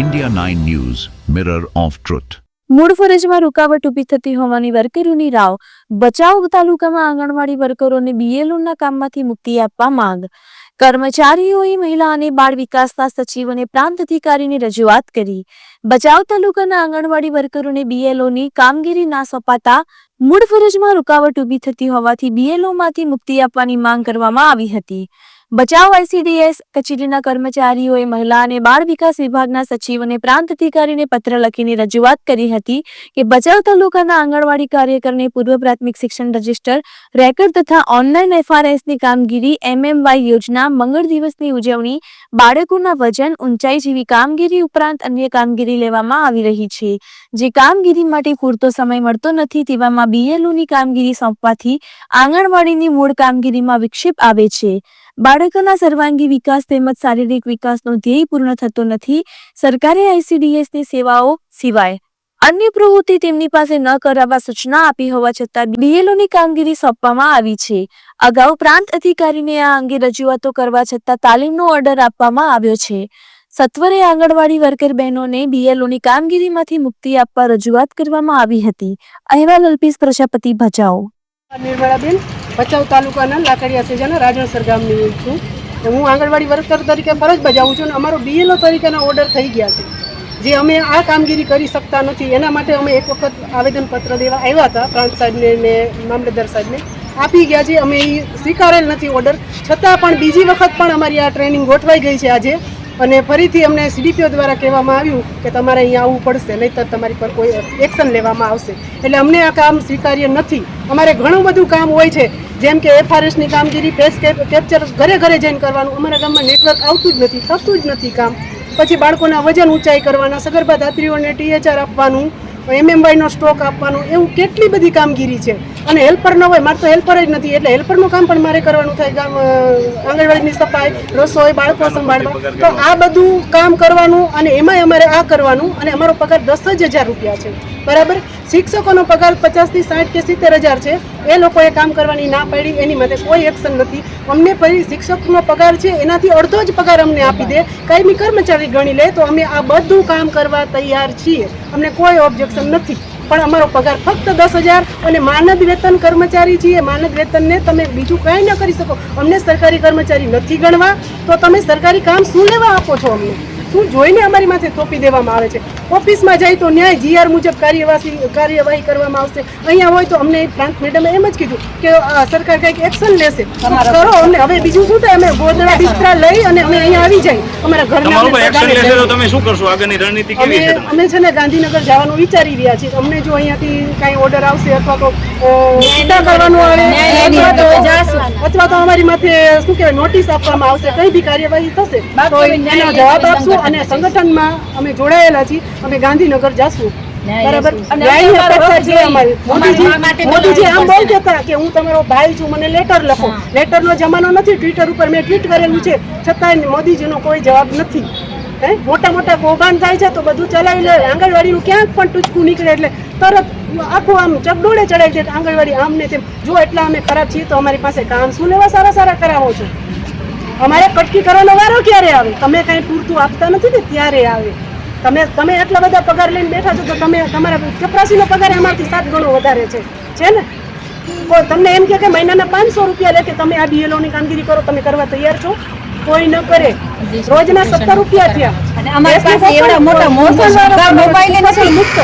India 9 News, Mirror of Truth. મૂળ ફરજમાં રૂકાવટ ઊભી થતી હોવાની વર્કરોની રાવ. બચાવ તાલુકામાં આંગણવાડી વર્કરોને બીએલઓના કામમાંથી મુક્તિ આપવા માંગ. કર્મચારીઓએ મહિલા અને બાળ વિકાસના સચિવ અને પ્રાંત અધિકારીની રજૂઆત કરી. બચાવ તાલુકાના આંગણવાડી વર્કરોને બીએલઓની કામગીરી ના સોંપાતા મૂળ ફરજમાં રૂકાવટ ઊભી થતી હોવાથી બીએલઓમાંથી મુક્તિ આપવાની માંગ કરવામાં આવી હતી. બચાવ આઈસીડીએસ કચેરીના કર્મચારીઓએ મહિલા અને બાળ વિકાસ વિભાગના સચિવ અને પ્રાંત અધિકારીને પત્ર લખીને રજૂઆત કરી હતી કે બચાવ તાલુકાના આંગણવાડી કાર્યકરને પૂર્વ પ્રાથમિક શિક્ષણ રજિસ્ટર, રેકર્ડ તથા ઓનલાઈન એફઆરએસની કામગીરી, એમએમવાય યોજના, મંગળ દિવસની ઉજવણી, બાળકોના વજન, ઊંચાઈ જેવી કામગીરી ઉપરાંત અન્ય કામગીરી લેવામાં આવી રહી છે. જે કામગીરી માટે પૂરતો સમય મળતો નથી તેવામાં બીએલઓની કામગીરી સોંપવાથી આંગણવાડીની મૂળ કામગીરીમાં વિક્ષેપ આવે છે. બાળકોના સર્વાંગી વિકાસ તેમજ શારીરિક વિકાસનો ધ્યેય પૂર્ણ થતો નથી. સરકારે આઈસીડીએસની સેવાઓ સિવાય અન્ય પ્રવૃત્તિ તેમની પાસે ન કરાવવા સૂચના આપી હોવા છતાં બીએલઓની કામગીરી સોંપવામાં આવી છે. અગાઉ પ્રાંત અધિકારીને આ અંગે રજૂઆતો કરવા છતાં તાલીમનો ઓર્ડર આપવામાં આવ્યો છે. સત્વરે આંગણવાડી વર્કર બહેનોને બીએલઓની કામગીરીમાંથી મુક્તિ આપવા રજૂઆત કરવામાં આવી હતી. અહેવાલ અલ્પેશ પ્રજાપતિ ભજાઓ નિર્મળાબેન ભચાઉ તાલુકાના લાકડિયા સેજાના રાજણસર ગામની છું. હું આંગણવાડી વર્કર તરીકે ફરજ બજાવું છું અને અમારો બીએલઓ તરીકેના ઓર્ડર થઈ ગયા છે. જે અમે આ કામગીરી કરી શકતા નથી, એના માટે અમે એક વખત આવેદનપત્ર દેવા આવ્યા હતા, પ્રાંત સાહેબને ને મામલતદાર સાહેબને. આપી ગયા છે, અમે એ સ્વીકારેલ નથી ઓર્ડર છતાં પણ બીજી વખત પણ અમારી આ ટ્રેનિંગ ગોઠવાઈ ગઈ છે આજે. અને ફરીથી અમને સીડીપીઓ દ્વારા કહેવામાં આવ્યું કે તમારે અહીંયા આવવું પડશે, નહીંતર તમારી પર કોઈ એક્શન લેવામાં આવશે. એટલે અમને આ કામ સ્વીકાર્ય નથી. અમારે ઘણું બધું કામ હોય છે, જેમ કે એફઆરએસની કામગીરી ફેસ કેપ્ચર ઘરે ઘરે જઈને કરવાનું. અમારા ગામમાં નેટવર્ક આવતું જ નથી, થતું જ નથી કામ. પછી બાળકોના વજન ઊંચાઈ કરવાના, સગર્ભા ધાત્રીઓને ટીએચઆર આપવાનું એમએમવાયનો સ્ટોક આપવાનું, એવું કેટલી બધી કામગીરી છે? અને હેલ્પર ન હોય, મારે તો હેલ્પર જ નથી, એટલે હેલ્પરનું કામ પણ મારે કરવાનું થાય. ગામ આંગણવાડીની સફાઈ, રસોઈ, બાળકો સંભાળવા. તો આ બધું કામ કરવાનું અને એમાંય અમારે આ કરવાનું અને અમારો પગાર દસ જ હજાર રૂપિયા છે. બરાબર? શિક્ષકોનો પગાર પચાસથી સાઠ કે સિત્તેર હજાર છે. એ લોકોએ કામ કરવાની ના પાડી, એની માટે કોઈ એક્શન નથી. અમને પછી શિક્ષકનો પગાર છે, એનાથી અડધો જ પગાર અમને આપી દે. કાયમી કર્મચારી ગણી લે, તો અમે આ બધું કામ કરવા તૈયાર છીએ. અમને કોઈ ઓબ્જેક્શન નથી. પણ અમારો પગાર ફક્ત દસ હજાર અને માનદ વેતન કર્મચારી છીએ. માનદ વેતનને તમે બીજું કાંઈ ન કરી શકો. અમને સરકારી કર્મચારી નથી ગણવા. તો તમે સરકારી કામ શું લેવા આપો છો અમને? શું જોઈને અમારી માથે થોપી દેવામાં આવે છે? ઓફિસમાં જાય તો ન્યાય જીઆર મુજબ કાર્યવાહી કાર્યવાહી કરવામાં આવશે. અહીંયા હોય તો અમને પ્રાંત મેડમે એમ જ કીધું કે સરકાર કંઈક એક્શન લેશે. કરો અમને. હવે બીજું શું થાય? અમે ગોદડા બિસ્તરા લઈ અને અમે અહીંયા આવી જાય. અમારા ઘરના તમારું કોઈ એક્શન બધાને લેશે તો લઈ. તમે શું કરશો? આગળની રણનીતિ અમે કેવી છે અમે છે ને ગાંધીનગર જવાનું વિચારી રહ્યા છીએ. અમને જો અહીંયાથી કાંઈ ઓર્ડર આવશે અથવા તો કરવાનું આવે અથવા તો અમારી માથે શું કહેવાય નોટિસ આપવામાં આવશે કઈ બી કાર્યવાહી થશે તો એનો જવાબ આપશું અને સંગઠનમાં અમે જોડાયેલા છીએ અમે ગાંધીનગર જાશું. બરાબર? મોદીજી મોદીજી આમ બોલતા હતા કે હું તમારો ભાઈ છું મને લેટર લખો. લેટરનો જમાનો નથી ટ્વિટર ઉપર મેં ટ્વીટ કરેલું છે. છતાંય મોદીજીનો કોઈ જવાબ નથી. હે? મોટા મોટા કૌભાંડ થાય છે તો બધું ચલાવી લે. આંગણવાડીનું ક્યાંક પણ ટૂચકું નીકળે એટલે તરત આખું આમ ચકડોળે ચડાવી દે આંગણવાડી આમ ને તેમ, જો એટલા અમે ખરાબ છીએ તો અમારી પાસે કામ શું લેવા સારા સારા કરાવો છો? અમારે કટકી કરવાનો વારો ક્યારે આવે? તમે કાંઈ પૂરતું આપતા નથી ને ત્યારે આવે. તમે તમે એટલા બધા પગાર લઈને બેઠા છો તો તમે તમારા ચપરાસીનો પગાર અમારથી સાત ગણો વધારે છે. છે ને? તમને એમ કે મહિનાના પાંચસો રૂપિયા લે કે તમે આ બીએલઓની કામગીરી કરો, તમે કરવા તૈયાર છો? કોઈ ન કરે. રોજના સત્તર રૂપિયા થયા. અને અમારી પાસે એવડા મોટા મોબાઈલ નથી મુક્ત.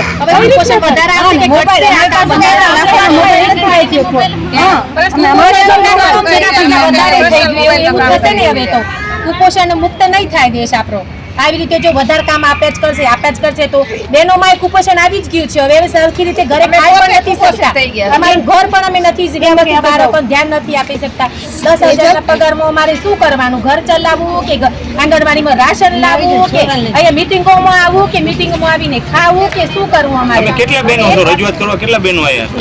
કુપોષણ મુક્ત નહીં થાય દેશ આપણો. આવી રીતે જો વધારે કામ આપે જ કરશે આપે જ કરશે તો બહેનોમાં કુપોષણ આવી જ ગયું છે. હવે સરખી રીતે ઘરે ખાઈ પણ નથી શકતા. અમારું ઘર પણ અમે નથી પણ ધ્યાન નથી આપી શકતા. દસ હજારના પગારમાં અમારે શું કરવાનું? ઘર ચલાવવું કે આંગણવાડીમાં રાશન લાવવું કે અહીંયા મિટિંગોમાં આવવું કે મિટિંગમાં આવીને ખાવું કે શું કરવું અમારે? કેટલા બહેનો છો? રજૂઆત કરવા કેટલા બહેનો આવ્યા છો?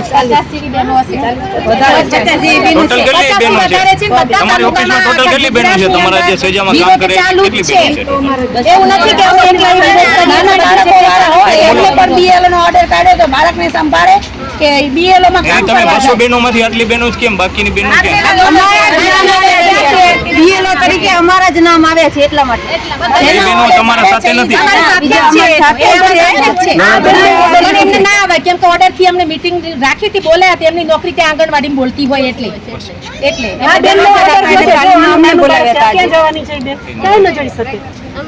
તમારી ઓફિસમાં ટોટલ કેટલી બહેનો છે? તમારા જે સેજામાં કામ કરે ચાલુ જ કેટલી બહેનો છે. છે. એવું નથી કે અમે એકલા એકલા નાના બાળકો વાળા હોય એમને પણ BL નો ઓર્ડર કાઢ્યો તો બાળકને સંભાળે કે BL માં કામ તમે બસો બહેનો માંથી આટલી બહેનો જ કેમ? બાકીની બહેનો કેમ? તરીકે અમારા જ નામ આવે છે. એટલા માટે. બહેનો તમારા સાથે નથી. અમારા સાથે જ છે. એ અમારા સાથે જ છે. પણ એમને ના આવે. કેમ કે ઓર્ડરથી અમને મીટિંગ રાખી હતી બોલ્યા હતી એમની નોકરી ત્યાં આંગણવાડી બોલતી હોય એટલે. એટલે. ક્યાં જવાની છે બેન ક્યાંય ન જઈ શકે.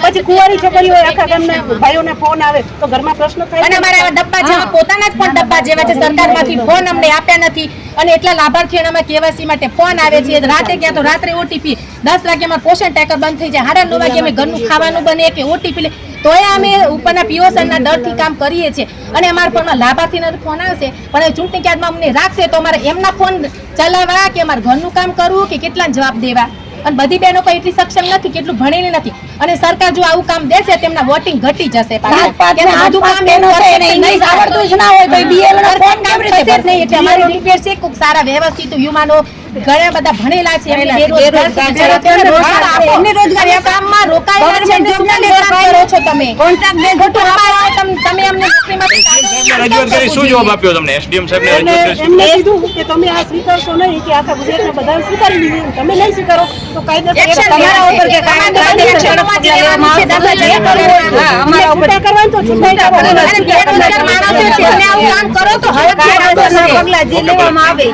પછી કુંવારી છોકરીઓ આખા ગામના ભાઈઓને ફોન આવે તો ઘરમાં પ્રશ્ન થાય અને અમારા ડબ્બા જેવા પોતાના જ પણ ડબ્બા જેવા છે સરકારમાંથી ફોન અમને આપ્યા નથી. અને એટલા લાભાર્થીઓનામાં કેવાસી માટે ફોન આવે છે. રાતે ક્યાં તો રાત્રે ઓટીપી દસ વાગ્યામાં પોષણ ટેકર બંધ થઈ જાય. સાડા નવ વાગે અમે ઘરનું ખાવાનું બને કે ઓટીપી લે. તોય અમે ઉપરના પીઓસનના ડરથી કામ કરીએ છીએ. અને અમારા ફોનમાં લાભાર્થીનો ફોન આવશે પણ ચૂંટણી કાર્ડમાં અમને રાખશે તો અમારે એમના ફોન ચલાવવા કે અમારે ઘરનું કામ કરવું કે કેટલા જવાબ દેવા? અને બધી બહેનો પણ એટલી સક્ષમ નથી કેટલું ભણેલી નથી. અને સરકાર જો આવું કામ દેશે તેમના વોટિંગ ઘટી જશે કે કે એટલે સારા વ્યવસ્થિત યુવાનો ઘણા બધા ભણેલા છે એમને છે રોજગાર કામમાં રોકાયેલા છો તમે? ખોટું અમારે તમ- તમે અમને રજૂઆત કરી શું જવાબ આપ્યો તમને? એસડીએમ સાહેબ ને રજૂઆત કરી એમને કીધું કે તમે આ સ્વીકારશો નહીં કે આખા ગુજરાતના બધા સ્વીકારી લીધું તમે નહીં સ્વીકારો તો કાયદેસર તમારા ઉપર કે. અમારા ઉપર કરવાનું તો છૂટાઈ અને બેરોજગાર માણસો છે, તમે આવું કામ કરો તો હવે પગલાં જે લેવામાં આવે.